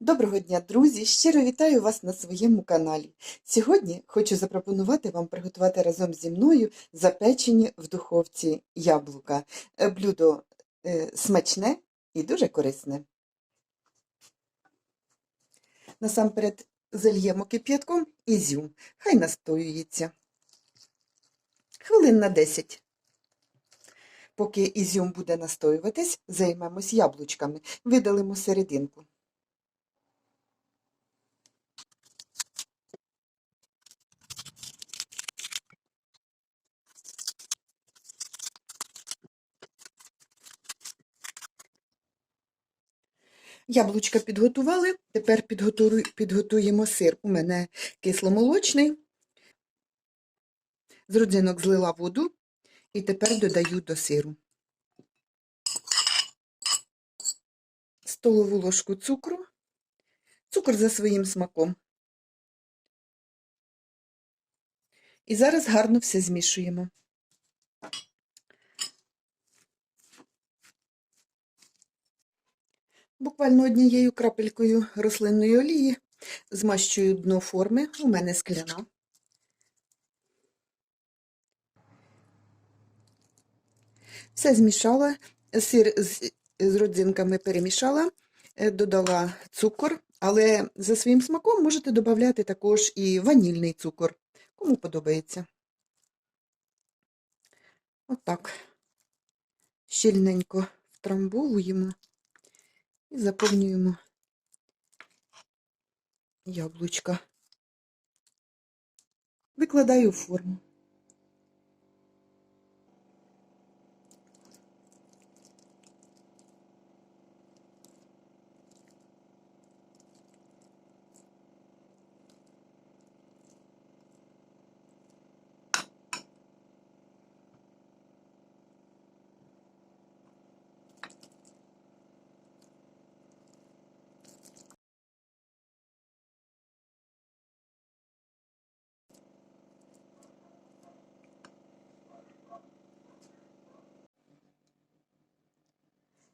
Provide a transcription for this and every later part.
Доброго дня, друзі! Щиро вітаю вас на своєму каналі. Сьогодні хочу запропонувати вам приготувати разом зі мною запечені в духовці яблука. Е, Блюдо е, смачне і дуже корисне. Насамперед зальємо кип'ятком ізюм. Хай настоюється. Хвилин на 10. Поки ізюм буде настоюватись, займемось яблучками. Видалимо серединку. Яблучка підготували, тепер підготуємо сир. У мене кисломолочний. З родзинок злила воду і тепер додаю до сиру. Столову ложку цукру, цукор за своїм смаком. І зараз гарно все змішуємо. Буквально однією крапелькою рослинної олії змащую дно форми, у мене скляна. Все змішала, сир з, з родзинками перемішала, е, додала цукор, але за своїм смаком можете додати також і ванільний цукор, кому подобається. Отак. Щільненько втрамбовуємо і заповнюємо яблучка. Викладаю в форму.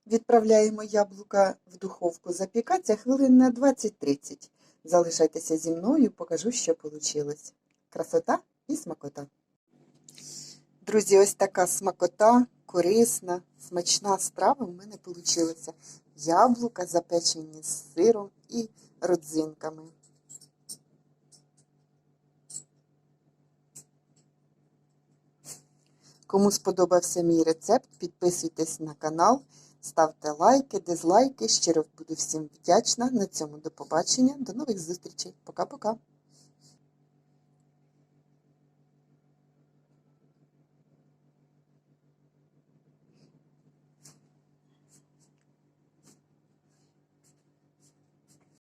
Відправляємо яблука в духовку запікатися хвилин на 20-30. Залишайтеся зі мною, покажу, що вийшло. Красота і смакота. Друзі, ось така смакота, корисна, смачна страва в мене вийшла. Яблука запечені з сиром і родзинками. Кому сподобався мій рецепт, підписуйтесь на канал, ставте лайки, дизлайки. Щиро буду всім вдячна. На цьому до побачення. До нових зустрічей. Пока-пока.